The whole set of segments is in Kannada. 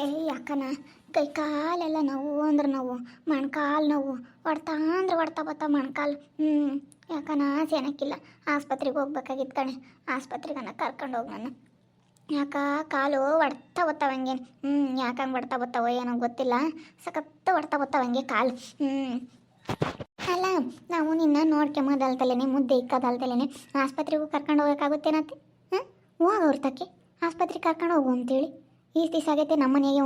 ಏ ಯಾಕನ ಕೈ ಕಾಲೆಲ್ಲ ನೋವು ಅಂದ್ರೆ ನೋವು, ಮಣ್ಕಾಲು ನೋವು, ಹೊಡ್ತಾ ಅಂದ್ರೆ ಹೊಡ್ತಾ ಬತ್ತ ಮಣ್ಕಾಲು. ಹ್ಞೂ ಯಾಕನ ಸೇನಕ್ಕಿಲ್ಲ ಆಸ್ಪತ್ರೆಗೆ ಹೋಗ್ಬೇಕಾಗಿತ್ತು ಕಣೆ. ಆಸ್ಪತ್ರೆಗನ ಕರ್ಕೊಂಡು ಹೋಗಿ ನಾನು ಯಾಕ ಕಾಲು ಹೊಡ್ತಾ ಬತ್ತಾವ ಹಂಗೆ. ಹ್ಞೂ ಯಾಕಂಗೆ ಹೊಡ್ತಾ ಬತ್ತಾವೋ ಏನೋ ಗೊತ್ತಿಲ್ಲ. ಸಖತ್ತ ಹೊಡ್ತಾ ಬತ್ತಾವ ಹಂಗೆ ಕಾಲು. ಹ್ಞೂ ಅಲ್ಲ, ನಾವು ನಿನ್ನ ನೋಡ್ಕೊಂಬೋದಲ್ತಲೇ ಮುದ್ದೆ ಇಕ್ಕದಲ್ತಲೇ ಆಸ್ಪತ್ರೆಗೂ ಕರ್ಕೊಂಡು ಹೋಗೋಕ್ಕಾಗುತ್ತೇನತ್ತೆ ಹಾಂ? ಹೋಗ ಅವ್ರ ತಕ್ಕೆ. ಆಸ್ಪತ್ರೆಗೆ ಕರ್ಕೊಂಡು ಹೋಗು ಅಂತೇಳಿ. ಈಸ್ ದಿವಸ ಆಗೈತೆ ನಮ್ಮ ಮನೆಯಾಗೆ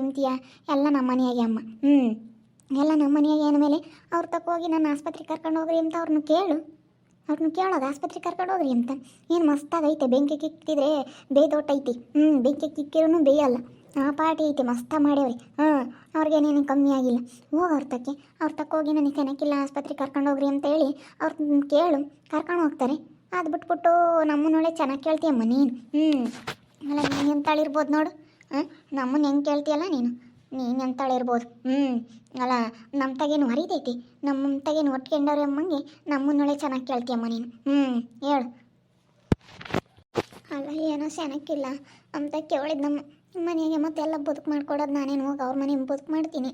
ಉಮ್ತೀಯ ಎಲ್ಲ ನಮ್ಮ ಮನೆಯಾಗೆ ಅಮ್ಮ. ಹ್ಞೂ ಎಲ್ಲ ನಮ್ಮ ಮನೆಯಾಗೆ ಅಂದಮೇಲೆ ಅವ್ರು ತಕೋಗಿ ನನ್ನ ಆಸ್ಪತ್ರೆಗೆ ಕರ್ಕೊಂಡು ಹೋಗ್ರಿ ಅಂತ ಅವ್ರನ್ನ ಕೇಳು. ಅವ್ರನ್ನ ಕೇಳೋದು, ಆಸ್ಪತ್ರೆಗೆ ಕರ್ಕೊಂಡು ಹೋಗ್ರಿ ಅಂತ. ಏನು ಮಸ್ತಾಗೈತೆ, ಬೆಂಕಿ ಕಿಕ್ತಿದ್ರೆ ಬೇಯ್ದೊಟ್ಟೈತಿ ಹ್ಞೂ ಬೆಂಕಿ ಕಿಕ್ಕಿರೂ ಬೇಯಲ್ಲ. ಆ ಪಾರ್ಟಿ ಐತೆ, ಮಸ್ತ ಮಾಡ್ಯವ್ರಿ. ಹಾಂ ಅವ್ರಿಗೇನೇನು ಕಮ್ಮಿ ಆಗಿಲ್ಲ. ಹೋಗಿ ಅವ್ರ ತಕ್ಕೆ. ಅವ್ರ ತಕ್ಕೋಗಿ ನನಗೆ ಚೆನ್ನಕ್ಕಿಲ್ಲ ಆಸ್ಪತ್ರೆಗೆ ಕರ್ಕೊಂಡು ಹೋಗ್ರಿ ಅಂತ ಹೇಳಿ ಅವ್ರನ್ನ ಕೇಳು. ಕರ್ಕೊಂಡು ಹೋಗ್ತಾರೆ. ಅದು ಬಿಟ್ಬಿಟ್ಟು ನಮ್ಮನ್ನೊಳ್ಳೆ ಚೆನ್ನಾಗಿ ಕೇಳ್ತೀಯಮ್ಮ ನೀನು. ಹ್ಞೂ ಅಲ್ಲ, ನೀನು ಎಂತಾಳಿರ್ಬೋದು ನೋಡು. ಹಾಂ ನಮ್ಮನ್ನ ಹೆಂಗೆ ಕೇಳ್ತೀಯಲ್ಲ ನೀನು? ನೀನು ಎಂತಾಳಿರ್ಬೋದು. ಹ್ಞೂ ಅಲ್ಲ ನಮ್ಮ ತಗೇನು ಹರಿದೈತಿ ನಮ್ಮ ತಗೇನು ಒಟ್ಕೊಂಡವ್ರೆ ಅಮ್ಮಂಗೆ ನಮ್ಮನ್ನೊಳೆ ಚೆನ್ನಾಗಿ ಕೇಳ್ತೀಯಮ್ಮ ನೀನು. ಹ್ಞೂ ಹೇಳು. ಅಲ್ಲ, ಏನೋ ಸೆನಕ್ಕಿಲ್ಲ ಅಂತ ಕೇಳಿದ್ ನಮ್ಮ ಮನೆಗೆ ಮತ್ತೆಲ್ಲ ಬದುಕು ಮಾಡ್ಕೊಡೋದು ನಾನೇನು, ಹೋಗಿ ಅವ್ರ ಮನೆ ಬದುಕು ಮಾಡ್ತೀನಿ.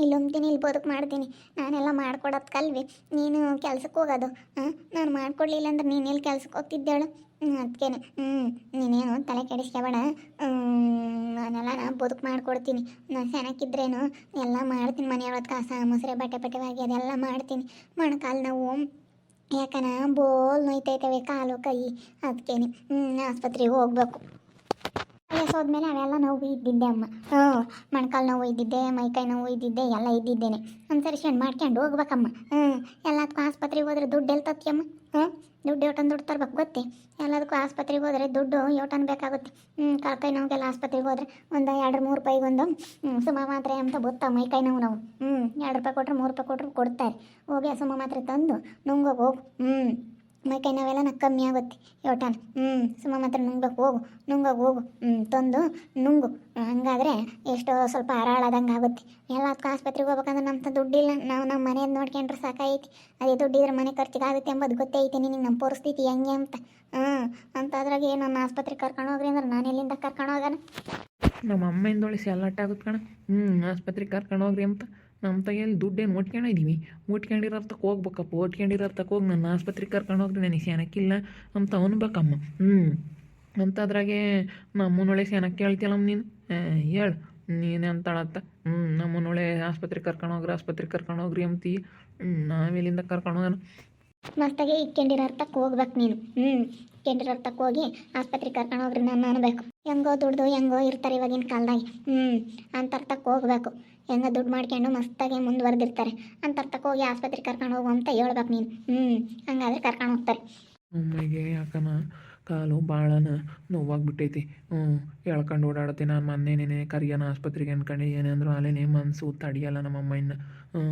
ಇಲ್ಲಿ ಉಮ್ತೀನಿ ಇಲ್ಲಿ ಬದುಕು ಮಾಡ್ತೀನಿ. ನಾನೆಲ್ಲ ಮಾಡ್ಕೊಡೋದು ಕಲ್ವಿ. ನೀನು ಕೆಲ್ಸಕ್ಕೆ ಹೋಗೋದು. ಹಾಂ? ನಾನು ಮಾಡ್ಕೊಡ್ಲಿಲ್ಲ ಅಂದ್ರೆ ನೀನು ಎಲ್ಲಿ ಕೆಲ್ಸಕ್ಕೆ ಹೋಗ್ತಿದ್ದೇಳು? ಅದಕ್ಕೇನೆ ಹ್ಞೂ ನೀನೇನು ತಲೆ ಕೆಡಿಸ್ಕೊಬೇಡ. ನಾನೆಲ್ಲ ನಾನು ಬದುಕು ಮಾಡ್ಕೊಡ್ತೀನಿ. ನಾನು ಸೆನಕ್ಕಿದ್ರೇನು ಎಲ್ಲ ಮಾಡ್ತೀನಿ ಮನೆಯೊಳಗೆ ಕಸ, ಮೊಸರೆ, ಬಟ್ಟೆ ಬಟ್ಟೆ ಒಗಿ ಅದೆಲ್ಲ ಮಾಡ್ತೀನಿ. ಮೊಣಕಾಲು ನಾವು. ಯಾಕನ ಬೋಲ್ ನೋಯ್ತೈತವೆ ಕಾಲು, ಕೈ. ಅದಕ್ಕೇನೆ ಆಸ್ಪತ್ರೆಗೆ ಹೋಗ್ಬೇಕು. ವಯಸ್ಸೋದ್ಮೇಲೆ ಅವೆಲ್ಲ ನೋವು ಇದ್ದಿದ್ದೆ ಅಮ್ಮ. ಹ್ಞೂ ಮೊಣಕಾಲು ನೋವು ಇದ್ದಿದ್ದೆ ಮೈಕೈ ನೋವು ಇದ್ದಿದ್ದೆ, ಎಲ್ಲ ಇದ್ದಿದ್ದೇನೆ. ಒಂದು ಸರಿ ಮಾಡ್ಕೊಂಡು ಹೋಗ್ಬೇಕಮ್ಮ. ಹ್ಞೂ ಎಲ್ಲದಕ್ಕೂ ಆಸ್ಪತ್ರೆಗೆ ಹೋದ್ರೆ ದುಡ್ಡು ಎಲ್ಲಿ ತತ್ತಿಯಮ್ಮ ಹ್ಞೂ ದುಡ್ಡು ಯೋಟನ್ ದುಡ್ಡು ತರ್ಬೇಕು ಗೊತ್ತೇ? ಎಲ್ಲದಕ್ಕೂ ಆಸ್ಪತ್ರೆಗೆ ಹೋದರೆ ದುಡ್ಡು ಯೋಟನ್ ಬೇಕಾಗುತ್ತೆ? ಹ್ಞೂ ಕಾಲ್ಕೈ ನೋವಿಗೆಲ್ಲ ಆಸ್ಪತ್ರೆಗೆ ಹೋದ್ರೆ ಒಂದು ಎರಡು ಮೂರು ರೂಪಾಯಿಗೆ ಒಂದು ಸುಮ ಮಾತ್ರೆ ಅಂತ ಗೊತ್ತಾ ಮೈಕೈ ನೋವು ನಾವು? ಹ್ಞೂ ಎರಡು ರೂಪಾಯಿ ಕೊಟ್ಟರೆ ಮೂರು ರೂಪಾಯಿ ಕೊಟ್ಟರು ಕೊಡ್ತಾರೆ. ಹೋಗಿ ಸುಮ ಮಾತ್ರೆ ತಂದು ನುಂಗೋಗಿ ಹೋಗು. ಹ್ಞೂ ಮೈಕೈ ನಾವೆಲ್ಲ ನಾ ಕಮ್ಮಿ ಆಗುತ್ತೆ. ಯೋಟನ್ ಹ್ಞೂ ಸುಮ್ಮ ಮಾತ್ರ ನುಂಗ್ಬೇಕು ಹೋಗು ನುಂಗೋಗಿ ಹೋಗು ಹ್ಞೂ ತಂದು ನುಂಗು. ಹಂಗಾದ್ರೆ ಎಷ್ಟೋ ಸ್ವಲ್ಪ ಹರಾಳಾದಂಗೆ ಆಗುತ್ತೆ. ಎಲ್ಲದಕ್ಕೂ ಆಸ್ಪತ್ರೆಗೆ ಹೋಗ್ಬೇಕಂದ್ರೆ ನಮ್ಮ ದುಡ್ಡಿಲ್ಲ. ನಾವು ನಮ್ಮ ಮನೆಯದು ನೋಡ್ಕೊಂಡ್ರೆ ಸಾಕಾಗೈತಿ. ಅದೇ ದುಡ್ಡಿದ್ರೆ ಮನೆ ಖರ್ಚಿಗೆ ಆಗುತ್ತೆ ಎಂಬುದು ಗೊತ್ತೇ ಐತಿ ನಿನಗೆ ನಮ್ಮ ಪರಿಸ್ಥಿತಿ ಹೆಂಗೆ ಅಂತ. ಹ್ಞೂ ಅಂತ ಅದ್ರಾಗೆ ನನ್ನ ಆಸ್ಪತ್ರೆಗೆ ಕರ್ಕೊಂಡು ಹೋಗ್ರಿ ಅಂದ್ರೆ ನಾನು ಎಲ್ಲಿಂದ ಕರ್ಕೊಂಡು ಹೋಗೋಣ ನಮ್ಮ ಅಮ್ಮ ಒಳ್ಳೆ ಅಲರ್ಟ್ ಆಗುತ್ತೆ ಕಣ. ಹ್ಞೂ ಆಸ್ಪತ್ರೆಗೆ ಕರ್ಕೊಂಡು ಹೋಗ್ರಿ ಅಂತ. ನಮ್ಮ ಕೈಯಲ್ಲಿ ದುಡ್ಡೇನು ಮುಟ್ಕೊಂಡಿದ್ದೀವಿ ಮುಟ್ಕೊಂಡಿರೋ ತಕ್ಕ ಹೋಗ್ಬೇಕಪ್ಪ ಓಟ್ಕೊಂಡಿರೋರ್ತಕ್ಕೆ ಹೋಗಿ ನನ್ನ ಆಸ್ಪತ್ರೆಗೆ ಕರ್ಕೊಂಡು ಹೋಗ್ರಿ ನನಗೆ ಸ್ಯಾನಕ್ಕಿಲ್ಲ ಅಂತ ಅನ್ಬೇಕಮ್ಮ ಹ್ಞೂ ಅಂತ ನಮ್ಮನೊಳೆ ಸ್ಯಾನಕ್ಕೆ ಕೇಳ್ತಿಯಲ್ಲಮ್ಮ ನೀನು? ಹೇಳು. ನೀನು ಅಂತಾಳತ್ತ ಹ್ಞೂ ನಮ್ಮನೊಳೆ ಆಸ್ಪತ್ರೆಗೆ ಕರ್ಕೊಂಡು ಹೋಗ್ರಿ, ಆಸ್ಪತ್ರೆಗೆ ಕರ್ಕೊಂಡು ಹೋಗ್ರಿ ಅಂತಿ ಹ್ಞೂ ನಾವೆಲ್ಲಿಂದ ಕರ್ಕೊಂಡು ಹೋಗೋಣ. ಮಸ್ತಾಗೆ ಇಕ್ಕೊಂಡಿರೋ ಅರ್ಥಕ್ಕೆ ಹೋಗ್ಬೇಕು ನೀನು. ಹ್ಞೂ ಇಕ್ಕೊಂಡಿರೋ ಅರ್ಥಕ್ಕೆ ಹೋಗಿ ಆಸ್ಪತ್ರೆಗೆ ಕರ್ಕೊಂಡು ಹೋಗ್ರಿ, ನಾನು ಅನ್ಬೇಕು. ಹೆಂಗೋ ದುಡ್ದು ಹೆಂಗೋ ಇರ್ತಾರೆ ಇವಾಗಿನ ಕಾಲದಾಗ. ಹ್ಞೂ ಅಂತ ಅರ್ಥಕ್ಕೆ ಹೋಗ್ಬೇಕು. ಹೆಂಗ ದುಡ್ಡು ಮಾಡ್ಕೊಂಡು ಮಸ್ತಾಗಿ ಮುಂದುವರೆದಿರ್ತಾರೆ. ಅಂತ ಅರ್ಥಕ್ಕೆ ಹೋಗಿ ಆಸ್ಪತ್ರೆಗೆ ಕರ್ಕೊಂಡು ಹೋಗು ಅಂತ ಹೇಳ್ಬೇಕು ನೀನು. ಹ್ಞೂ ಹಂಗಾದ್ರೆ ಕರ್ಕೊಂಡು ಹೋಗ್ತಾರೆ. ಅಮ್ಮಗೆ ಯಾಕನ ಕಾಲು ಭಾಳನ ನೋವಾಗ್ಬಿಟ್ಟೈತಿ. ಹ್ಞೂ ಎಳ್ಕೊಂಡು ಓಡಾಡ್ತೀನಿ ನಾನು ಮೊನ್ನೆನೇ ಕರಿಯನ ಆಸ್ಪತ್ರೆಗೆ ಅನ್ಕೊಂಡು ಏನಂದ್ರು ಅಲ್ಲೇನೇ ಮನಸ್ಸು ತಡಿಯಲ್ಲ ನಮ್ಮ ಅಮ್ಮನ ಹ್ಞೂ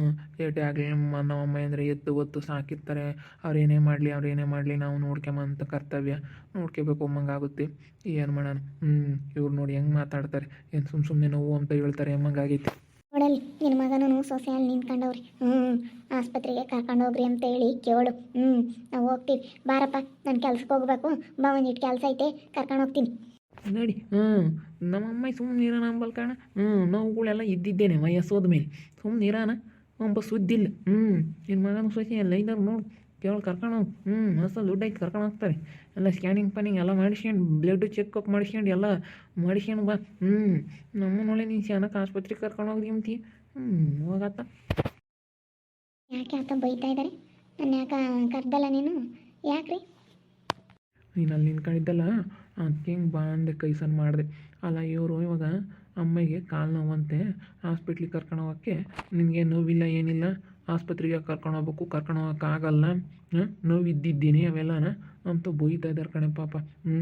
ಏಟೇ ಆಗಲಿ ನಮ್ಮ ನಮ್ಮ ಅಮ್ಮ ಅಂದರೆ ಎತ್ತು ಒತ್ತು ಸಾಕಿರ್ತಾರೆ. ಅವ್ರೇನೇ ಮಾಡಲಿ ಅವ್ರೇನೇ ಮಾಡಲಿ, ನಾವು ನೋಡ್ಕೊಂಬಂತ ಕರ್ತವ್ಯ. ನೋಡ್ಕೋಬೇಕು ಅಮ್ಮಂಗಾಗುತ್ತೆ ಏನು ಮಾಡೋಣ? ಹ್ಞೂ ಇವ್ರು ನೋಡಿ ಹೆಂಗೆ ಮಾತಾಡ್ತಾರೆ. ಏನು ಸುಮ್ಮ ಸುಮ್ಮನೆ ನೋವು ಅಂತ ಹೇಳ್ತಾರೆ ಅಮ್ಮಂಗಾಗೈತಿ ನೋಡಲ್ಲಿ ನಿನ್ನ ಮಗನೂ ಸೊಸೆಯಲ್ಲಿ ನಿಂತ್ಕೊಂಡವ್ರಿ. ಹ್ಞೂ ಆಸ್ಪತ್ರೆಗೆ ಕರ್ಕೊಂಡು ಹೋಗ್ರಿ ಅಂತ ಹೇಳಿ ಕೇಳು. ಹ್ಞೂ ನಾವು ಹೋಗ್ತೀವಿ. ಬಾರಪ್ಪ, ನಾನು ಕೆಲ್ಸಕ್ಕೆ ಹೋಗ್ಬೇಕು. ಬಾ ಒಂದಿಟ್ಟು ಕೆಲಸ ಐತೆ. ಕರ್ಕೊಂಡು ಹೋಗ್ತೀನಿ. ನೋಡಿ. ಹ್ಞೂ ನಮ್ಮಮ್ಮ ಸುಮ್ಮನೆ ಇರೋಣ ಅಂಬಲ್ ಕಾಣ. ಹ್ಞೂ ನೋವುಗಳೆಲ್ಲ ಇದ್ದಿದ್ದೇನೆ ವಯಸ್ಸೋದ ಮೇಲೆ ಸುಮ್ಮನೆ ಇರೋಣ ಒಂಬ ಸುದ್ದಿಲ್ಲ. ಹ್ಞೂ ನಿನ್ನ ಮಗನ ಸೊಸೆ ಎಲ್ಲ ಇದ್ದಾರೆ ನೋಡು. ಕೇವಲ ಕರ್ಕೊಂಡು ಹೋಗಿ. ಹ್ಞೂ ಹೊಸ ದುಡ್ಡು ಹಾಕಿ ಕರ್ಕೊಂಡು ಹೋಗ್ತಾರೆ. ಎಲ್ಲ ಸ್ಕ್ಯಾನಿಂಗ್ ಪ್ಯಾನಿಂಗ್ ಎಲ್ಲ ಮಾಡಿಸ್ಕೊಂಡು ಬ್ಲಡ್ ಚೆಕ್ಅಪ್ ಮಾಡಿಸ್ಕೊಂಡು ಎಲ್ಲ ಮಾಡಿಸ್ಕೊಂಡು ಬಾ. ಹ್ಞೂ ನಮ್ಮನ್ನೊಳ್ಳೆ ನೀನು ಶಾನಕ್ಕೆ ಆಸ್ಪತ್ರೆಗೆ ಕರ್ಕೊಂಡು ಹೋಗಿ ಅಂತೀಯ? ಹ್ಞೂ ಹೋಗತ್ತ ಯಾಕೆ ಆತ ಬೈತಾ ಇದ್ದಾರೆ ನಾನು ಯಾಕೆ ಕರ್ದಲ್ಲ ನೀನು? ಯಾಕ್ರಿ? ನೀನು ಅಲ್ಲಿ ನಿಂತ್ಕೊಂಡಿದ್ದಲ್ಲ ಅದಕ್ಕೆ ಹಿಂಗೆ ಬಾ ಅಂದೆ ಕೈ ಸನ್ ಮಾಡಿದೆ. ಅಲ್ಲ ಇವರು ಇವಾಗ ಅಮ್ಮಗೆ ಕಾಲು ನೋವಂತೆ ಹಾಸ್ಪಿಟ್ಲಿಗೆ ಕರ್ಕೊಂಡು ಹೋಗೋಕ್ಕೆ ನಿನಗೆ ನೋವಿಲ್ಲ ಏನಿಲ್ಲ. ಆಸ್ಪತ್ರೆಗೆ ಕರ್ಕೊಂಡು ಹೋಗ್ಬೇಕು, ಕರ್ಕೊಂಡು ಹೋಗೋಕ್ಕಾಗಲ್ಲ ನೋವು ಇದ್ದಿದ್ದೀನಿ ಅವೆಲ್ಲನ? ಅಂತ ಬೈತಾ ಇದ್ದಾರೆ ಕಣೆ ಪಾಪ. ಹ್ಞೂ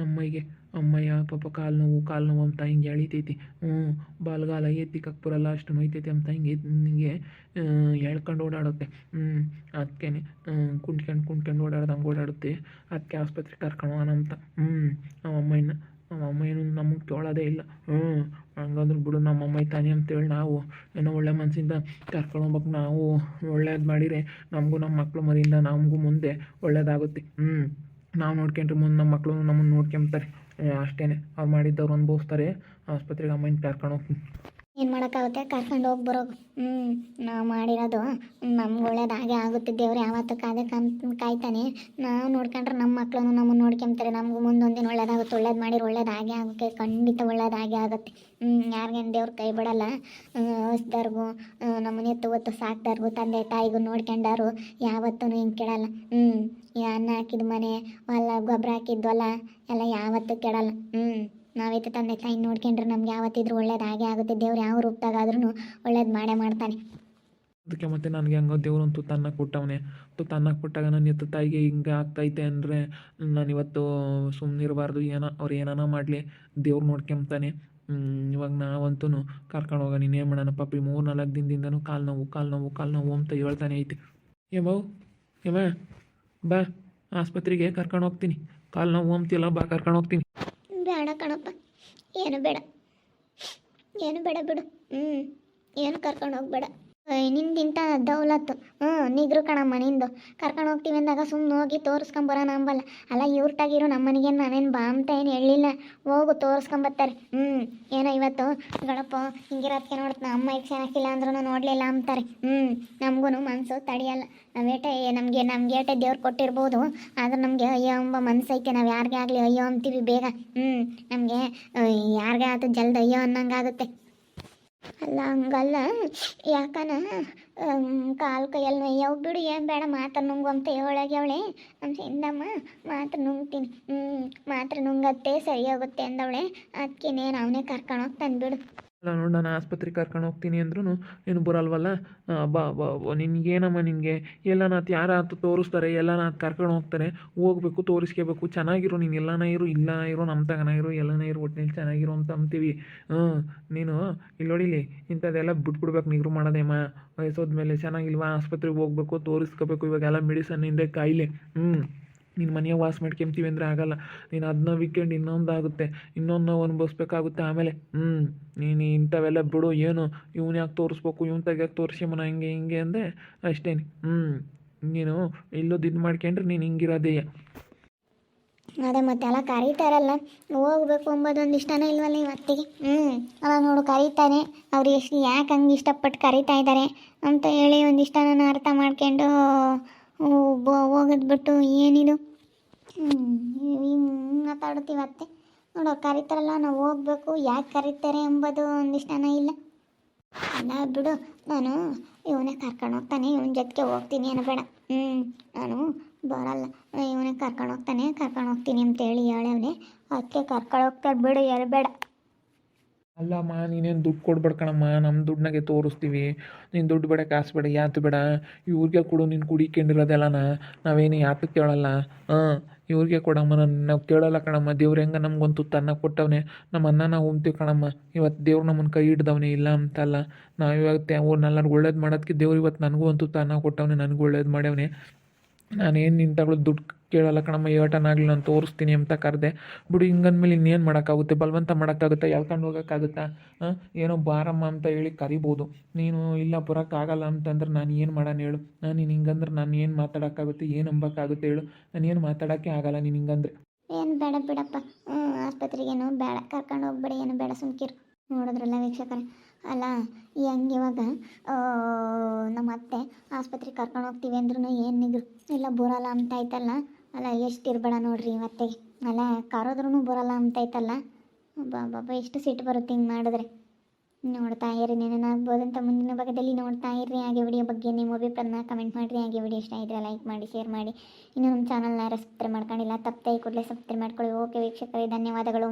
ಅಮ್ಮಯ್ಗೆ ಅಮ್ಮಯ್ಯ, ಪಾಪ ಕಾಲು ನೋವು ಕಾಲು ನೋವು ಅಂತ ಹಿಂಗೆ ಎಳಿತೈತಿ. ಹ್ಞೂ ಬಾಲ್ಗಾಲ ಎತ್ತಿಕಕ್ಕೆ ಬರಲ್ಲ ಅಷ್ಟು ನೋಯ್ತೈತಿ ಅಂತ ಹಿಂಗೆ ಹಿಂಗೆ ಎಳ್ಕೊಂಡು ಓಡಾಡುತ್ತೆ. ಹ್ಞೂ ಅದಕ್ಕೇ ಕುಂಟ್ಕೊಂಡು ಕುಂಟ್ಕೊಂಡು ಓಡಾಡ್ದಂಗೆ ಓಡಾಡುತ್ತೆ. ಅದಕ್ಕೆ ಆಸ್ಪತ್ರೆಗೆ ಕರ್ಕೊಂಡು ಹೋಗೋಣ ಅಂತ. ಹ್ಞೂ ಅಮ್ಮಯ್ಯನ ನಮ್ಮ ಅಮ್ಮ ಏನು ನಮಗೆ ಕೇಳೋದೇ ಇಲ್ಲ. ಹ್ಞೂ ಹಂಗಂದ್ರೆ ಬಿಡು, ನಮ್ಮ ಅಮ್ಮ ತಾನೆ ಅಂತೇಳಿ ನಾವು ಏನೋ ಒಳ್ಳೆ ಮನಸ್ಸಿಂದ ಕರ್ಕೊಂಡು ಹೋಗ್ಬೇಕು. ನಾವು ಒಳ್ಳೇದು ಮಾಡಿದರೆ ನಮಗೂ ನಮ್ಮ ಮಕ್ಕಳು ಮರಿಯಿಂದ ನಮಗೂ ಮುಂದೆ ಒಳ್ಳೇದಾಗುತ್ತೆ. ಹ್ಞೂ ನಾವು ನೋಡ್ಕೊಂಡ್ರೆ ಮುಂದೆ ನಮ್ಮ ಮಕ್ಕಳು ನಮ್ಮನ್ನು ನೋಡ್ಕೊಂತಾರೆ. ಅಷ್ಟೇ ಅವ್ರು ಮಾಡಿದ್ದವ್ರು ಅನುಭವಿಸ್ತಾರೆ. ಆಸ್ಪತ್ರೆಗೆ ಅಮ್ಮನ ಕರ್ಕೊಂಡು ಹೋಗ್ತೀನಿ. ಏನು ಮಾಡೋಕ್ಕಾಗುತ್ತೆ? ಕರ್ಕೊಂಡು ಹೋಗಿ ಬರೋದು ಹ್ಞೂ ನಾವು ಮಾಡಿರೋದು ನಮ್ಗೆ ಒಳ್ಳೇದಾಗೆ ಆಗುತ್ತೆ ದೇವ್ರು ಯಾವತ್ತೂ ಕಾದೆ ಕಾಯ್ತಾನೆ. ನಾವು ನೋಡ್ಕೊಂಡ್ರೆ ನಮ್ಮ ಮಕ್ಕಳನ್ನು ನಮ್ಮನ್ನು ನೋಡ್ಕೊಂತಾರೆ ನಮಗೂ ಮುಂದೊಂದಿನ ಒಳ್ಳೇದಾಗುತ್ತೆ. ಒಳ್ಳೇದು ಮಾಡಿರೋ ಒಳ್ಳೇದು ಹಾಗೆ ಆಗುತ್ತೆ. ಖಂಡಿತ ಒಳ್ಳೇದಾಗೆ ಆಗುತ್ತೆ. ಹ್ಞೂ ಯಾರಿಗೇನು ದೇವ್ರು ಕೈ ಬಿಡಲ್ಲ. ಹೊಸ್ದಾರ್ಗು ನಮ್ಮನೆ ಹೊತ್ತು ಸಾಕ್ದಾರ್ಗು, ತಂದೆ ತಾಯಿಗೂ ನೋಡ್ಕೊಂಡಾರು ಯಾವತ್ತೂ ಹಿಂಗೆ ಕೇಳಲ್ಲ ಹ್ಞೂ ಅನ್ನ ಹಾಕಿದ ಮನೆ, ಹೊಲ ಗೊಬ್ಬರ ಹಾಕಿದ್ವಲ್ಲ, ಎಲ್ಲ ಯಾವತ್ತೂ ಕೆಡಲ್ಲ. ಹ್ಞೂ ನಾವೈತೆ ತಂದೆ ತಾಯಿ ನೋಡ್ಕೊಂಡ್ರೆ ನಮ್ಗೆ ಯಾವತ್ತಿದ್ರು ಒಳ್ಳೇದು ಹಾಗೆ ಆಗುತ್ತೆ. ದೇವ್ರು ಯಾವ ರೂಪದಾಗಾದ್ರೂ ಒಳ್ಳೇದು ಮಾಡೇ ಮಾಡ್ತಾನೆ. ಅದಕ್ಕೆ ಮತ್ತೆ ನನಗೆ ಹೆಂಗೋ ದೇವ್ರು ಒಂದು ತುತ್ತು ಅನ್ನ ಕೊಟ್ಟವನೆ. ತುತ್ತು ಅನ್ನ ಕೊಟ್ಟಾಗ ನನ್ನ ಎತ್ತ ತಾಯಿಗೆ ಹಿಂಗೆ ಆಗ್ತೈತೆ ಅಂದರೆ ನಾನು ಇವತ್ತು ಸುಮ್ಮನಿರಬಾರ್ದು ಏನೋ ಅವ್ರು ಏನಾನ ಮಾಡಲಿ. ದೇವ್ರು ನೋಡ್ಕೊಂತಾನೆ ಇವಾಗ ನಾವಂತೂ ಕರ್ಕೊಂಡು ಹೋಗ ನೀನು ಏನು ಮಾಡೋಣ? ಪಾಪಿ ಮೂರು ನಾಲ್ಕು ದಿನದಿಂದನೂ ಕಾಲು ನೋವು ಕಾಲು ನೋವು ಕಾಲು ನೋವು ಅಂತ ಹೇಳ್ತಾನೆ ಐತೆ. ಬಾವು ಏಮ ಬಾ. ಆಸ್ಪತ್ರೆಗೆ ಕರ್ಕೊಂಡು ಹೋಗ್ತೀನಿ. ಕಾಲು ನೋವು ಅಂತಿಲ್ಲ, ಬಾ ಕರ್ಕೊಂಡು ಹೋಗ್ತೀನಿ. ಬೇಡ ಕಣಪ್ಪ. ಏನು ಬೇಡ. ಏನು ಬೇಡ ಬಿಡು. ಹ್ಞೂ ಏನು ಕರ್ಕೊಂಡು ಹೋಗ್ಬೇಡ. ನಿಂದಿಂತ ದೌಲತ್ತು. ಹ್ಞೂ ನಿಗ್ರು ಕಣಮ್ಮ, ನಿಂದು. ಕರ್ಕೊಂಡು ಹೋಗ್ತೀವಿ ಅಂದಾಗ ಸುಮ್ಮನೆ ಹೋಗಿ ತೋರಿಸ್ಕೊಂಬರೋಣ ಅಂಬಲ್ಲ. ಅಲ್ಲ ಇವ್ರಟಾಗಿರೋ ನಮ್ಮನಿಗೆ ನಾನೇನು ಬಾ ಅಂತ ಏನು ಹೇಳಿಲ್ಲ. ಹೋಗು, ತೋರಿಸ್ಕೊಂಬತ್ತಾರೆ. ಹ್ಞೂ ಏನೋ ಇವತ್ತು ಗಣಪ ಹಿಂಗಿರೋದಕ್ಕೆ ನೋಡ್ತಾನ. ಅಮ್ಮ ಈಗ ಚೆನ್ನಾಗಿಲ್ಲ ಅಂದ್ರೂ ನೋಡಲಿಲ್ಲ ಅಂತಾರೆ. ಹ್ಞೂ ನಮಗೂ ಮನಸ್ಸು ತಡೆಯಲ್ಲ. ನಾವೇಟೆ ನಮಗೆ, ನಮ್ಗೆ ಏಟೆ ದೇವ್ರು ಕೊಟ್ಟಿರ್ಬೋದು. ಆದ್ರೆ ನಮಗೆ ಅಯ್ಯೋ ಅಂಬ ಮನಸ್ಸೈತೆ ನಾವು ಯಾರಿಗೆ ಆಗಲಿ ಅಯ್ಯೋ ಅಂತೀವಿ ಬೇಗ. ಹ್ಞೂ ನಮಗೆ ಯಾರಿಗೆ ಆಯ್ತು ಜಲ್ದಿ ಅಯ್ಯೋ ಅನ್ನಂಗಾಗುತ್ತೆ. ಅಲ್ಲ, ಹಂಗಲ್ಲ. ಯಾಕನ ಕಾಲು ಕೈಯಲ್ಲಿ ನೋಯ್ಯವು ಬಿಡು, ಏನು ಬೇಡ, ಮಾತ್ರ ನುಂಗು ಅಂತ ಹೇಳಾಗ ಅವಳೆ. ನಮ್ಮ ಹಿಂದಮ್ಮ, ಮಾತ್ರ ನುಂಗ್ತೀನಿ. ಹ್ಞೂ ಮಾತ್ರ ನುಂಗತ್ತೆ, ಸರಿ ಹೋಗುತ್ತೆ ಅಂದವಳೆ. ಅದಕ್ಕೇನೇನು ಅವನೇ ಕರ್ಕೊಂಡು ತಂದುಬಿಡು. ಬಿಡು ಅಲ್ಲ ನೋಡು, ನಾನು ಆಸ್ಪತ್ರೆಗೆ ಕರ್ಕೊಂಡು ಹೋಗ್ತೀನಿ ಅಂದ್ರೂ ನೀನು ಬರಲ್ವಲ್ಲ? ಬಾ ಬಾ ನಿನ್ಗೇನಮ್ಮ ನಿನಗೆ? ಯಾರ ಯಾರಾತು ತೋರಿಸ್ತಾರೆ, ಎಲ್ಲನಾತ್ ಕರ್ಕೊಂಡು ಹೋಗ್ತಾರೆ, ಹೋಗ್ಬೇಕು, ತೋರಿಸ್ಕೋಬೇಕು. ಚೆನ್ನಾಗಿರು ನೀನು, ಎಲ್ಲನ ಇರು, ಇಲ್ಲ ಇರು ನಮ್ಮ ತಗನ ಇರು, ಎಲ್ಲನ ಇರು ಒಟ್ಟಿನಲ್ಲಿ ಚೆನ್ನಾಗಿರು ಅಂತ ಅಂತೀವಿ. ಹ್ಞೂ ನೀನು ಇಲ್ಲಿ ನೋಡಿಲಿ ಇಂಥದ್ದೆಲ್ಲ ಬಿಟ್ಬಿಡ್ಬೇಕು, ನಿಗ್ರು ಮಾಡೋದೇಮ್ಮ ವಯಸ್ಸೋದ್ಮೇಲೆ ಚೆನ್ನಾಗಿಲ್ವಾ? ಆಸ್ಪತ್ರೆಗೆ ಹೋಗ್ಬೇಕು, ತೋರಿಸ್ಕೋಬೇಕು, ಇವಾಗೆಲ್ಲ ಮೆಡಿಸನ್ ಹಿಂದೆ ಕಾಯಿಲೆ. ಹ್ಞೂ ನೀನು ಮನೆಯ ವಾಸ ಮಾಡ್ಕೊಂತೀವಿ ಅಂದರೆ ಆಗಲ್ಲ. ನೀನು ಅದನ್ನ ವೀಕೆಂಡ್ ಇನ್ನೊಂದು ಆಗುತ್ತೆ. ಇನ್ನೊಂದು ನಾವು ಅನುಭವಿಸ್ಬೇಕಾಗುತ್ತೆ. ಆಮೇಲೆ ಹ್ಞೂ ನೀನು ಇಂಥವೆಲ್ಲ ಬಿಡು. ಏನು? ಇವ್ನು ಯಾಕೆ ತೋರಿಸ್ಬೇಕು? ಇವ್ನು ತೋರಿಸಿ ಮನ ಹಿಂಗೆ ಹಿಂಗೆ ಅಂದೆ ಅಷ್ಟೇ ಹ್ಞೂ ನೀನು ಇಲ್ಲೋದು ಇದು ಮಾಡ್ಕೊಂಡ್ರೆ ನೀನು ಹಿಂಗಿರೋದೇ. ಅದೇ ಮತ್ತೆ ಎಲ್ಲ ಕರೀತಾರಲ್ಲ, ಹೋಗ್ಬೇಕು ಅಂಬೋದೊಂದು ಇಷ್ಟನೇ ಇಲ್ವಲ್ಲ ಇವತ್ತಿಗೆ ಹ್ಞೂ ಅಲ್ಲ ನೋಡು ಕರೀತಾನೆ. ಅವ್ರು ಎಷ್ಟು ಯಾಕೆ ಹಂಗೆ ಇಷ್ಟಪಟ್ಟು ಕರೀತಾ ಇದ್ದಾರೆ ಅಂತ ಹೇಳಿ ಒಂದಿಷ್ಟ ಅರ್ಥ ಮಾಡ್ಕೊಂಡು ಹೋಗೋದು ಬಿಟ್ಟು ಏನಿದು? ಹಿಂಗೆ ಮಾತಾಡ್ತೀವಿ ಅತ್ತೆ. ನೋಡು, ಕರೀತಾರಲ್ಲ, ನಾವು ಹೋಗ್ಬೇಕು. ಯಾಕೆ ಕರೀತಾರೆ ಎಂಬುದು ಒಂದಿಷ್ಟನ ಇಲ್ಲ. ಅಲ್ಲ ಬಿಡು. ನಾನು ಇವನೇ ಕರ್ಕೊಂಡು ಹೋಗ್ತಾನೆ. ಇವನ ಜೊತೆಗೆ ಹೋಗ್ತೀನಿ ಅನ್ನೋ ಬೇಡ ಹ್ಞೂ ನಾನು ಬರಲ್ಲ. ಇವನೇ ಕರ್ಕೊಂಡು ಹೋಗ್ತಾನೆ. ಕರ್ಕೊಂಡು ಹೋಗ್ತೀನಿ ಅಂತೇಳಿ ಹೇಳವನೆ ಅದಕ್ಕೆ ಕರ್ಕೊಂಡು ಹೋಗ್ತಾರೆ ಬಿಡು ಬೇಡ ಅಲ್ಲಮ್ಮ ನೀನೇನು ದುಡ್ಡು ಕೊಡ್ಬೇಡ ಕಣಮ್ಮ ನಮ್ಮ ದುಡ್ಡನಾಗೆ ತೋರಿಸ್ತೀವಿ. ನೀನು ದುಡ್ಡು ಬೇಡ, ಕಾಸು ಬೇಡ ಯಾತು ಬೇಡ. ಇವ್ರಿಗೆ ಕೊಡು, ನೀನು ಕುಡಿಕೊಂಡಿರೋದೆಲ್ಲನ. ನಾವೇನು ಯಾತು ಕೇಳಲ್ಲ. ಹಾಂ, ಇವ್ರಿಗೆ ಕೊಡಮ್ಮ, ನಾನು, ನಾವು ಕೇಳಲ್ಲ ಕಣಮ್ಮ. ದೇವ್ರು ಹೆಂಗೆ ನಮ್ಗೊಂದು ಅನ್ನ ಕೊಟ್ಟವನೆ. ನಮ್ಮ ಅನ್ನ ನಾವು ಕಣಮ್ಮ. ಇವತ್ತು ದೇವ್ರು ನಮ್ಮನ್ನು ಕೈ ಹಿಡ್ದವನೇ ಇಲ್ಲ ಅಂತಲ್ಲ ನಾವು ಇವತ್ತು ನಲ್ಲರ್ಗೆ ಒಳ್ಳೇದು ಮಾಡೋದಕ್ಕೆ ದೇವ್ರು ಇವತ್ತು ನನಗೂ ಒಂದು ತುತ್ತ ಅನ್ನ ಕೊಟ್ಟವನೆ, ನನಗೂ ಒಳ್ಳೇದು ಮಾಡ್ಯವನೆ. ನಾನೇನು ನಿನ್ನ ದುಡ್ಡು ಕೇಳಲ್ಲ ಕಣಮ್ಮ ಏಟನಾಗಲಿ ನಾನು ತೋರಿಸ್ತೀನಿ ಅಂತ ಕರೆದೆ. ಬಿಡು ಹಿಂಗಂದ್ಮೇಲೆ ಇನ್ನೇನು ಮಾಡೋಕ್ಕಾಗುತ್ತೆ? ಬಲವಂತ ಮಾಡೋಕ್ಕಾಗುತ್ತೆ? ಎಳ್ಕೊಂಡು ಹೋಗೋಕ್ಕಾಗುತ್ತಾ? ಏನೋ ಬಾರಮ್ಮ ಅಂತ ಹೇಳಿ ಕರಿಬೋದು. ನೀನು ಇಲ್ಲ, ಬರೋಕ್ಕಾಗಲ್ಲ ಅಂತಂದ್ರೆ ನಾನು ಏನು ಮಾಡೋಣ ಹೇಳು? ನಾನು ನೀನು ಹಿಂಗಂದ್ರೆ ನಾನು ಏನು ಮಾತಾಡೋಕ್ಕಾಗುತ್ತೆ? ಏನು ಅಂಬಕ್ಕಾಗುತ್ತೆ ಹೇಳು? ನಾನು ಏನು ಮಾತಾಡೋಕ್ಕೆ ಆಗಲ್ಲ ನೀನು ಹಿಂಗಂದ್ರೆ. ಏನು ಬೇಡ ಬಿಡಪ್ಪ. ಆಸ್ಪತ್ರೆಗೇನು ಬೇಡ. ಕರ್ಕೊಂಡು ಹೋಗ್ಬೇಡಿ, ಏನು ಬೇಡ, ಸುಮ್ಕಿರು. ನೋಡಿದ್ರಲ್ಲ ವೀಕ್ಷಕರೇ. ಅಲ್ಲ ಹಂಗೆ ಇವಾಗ ನಮ್ಮ ಅತ್ತೆ ಆಸ್ಪತ್ರೆಗೆ ಕರ್ಕೊಂಡು ಹೋಗ್ತೀವಿ ಅಂದ್ರೂ ಏನು ನಿಗ್ರು? ಇಲ್ಲ, ಬರಲ್ಲ ಅಂತ ಐತಲ್ಲ ಅಲ್ಲ, ಎಷ್ಟು ಇರಬೇಡ ನೋಡ್ರಿ ಮತ್ತೆ. ಅಲ್ಲ ಕರೋದ್ರೂ ಬರಲ್ಲ ಅಂತ ಐತಲ್ಲ ಬಾಬಾ ಎಷ್ಟು ಸಿಟ್ಟು ಬರುತ್ತೆ ಹಿಂಗೆ ಮಾಡಿದ್ರೆ. ನೋಡ್ತಾ ಇರಿ ನೆನನಾಗ್ಬೋದು ಅಂತ ಮುಂದಿನ ಭಾಗದಲ್ಲಿ ನೋಡ್ತಾ ಇರಿ. ಹಾಗೆ ವಿಡಿಯೋ ಬಗ್ಗೆ ನಿಮ್ಮ ಅಭಿಪ್ರಾಯನ ಕಮೆಂಟ್ ಮಾಡಿರಿ. ಹಾಗೆ ವಿಡಿಯೋ ಇಷ್ಟ ಇದ್ದರೆ ಲೈಕ್ ಮಾಡಿ ಶೇರ್ ಮಾಡಿ. ಇನ್ನು ನಮ್ಮ ಚಾನಲ್ನ ಯಾರು ಸಬ್ಸ್ಕ್ರೈಬ್ ಮಾಡ್ಕೊಂಡಿಲ್ಲ, ತಪ್ಪದೆ ಕೂಡಲೇ ಸಬ್ಸ್ಕ್ರೈಬ್ ಮಾಡ್ಕೊಳ್ಳಿ. ಓಕೆ ವೀಕ್ಷಕರೇ, ಧನ್ಯವಾದಗಳು.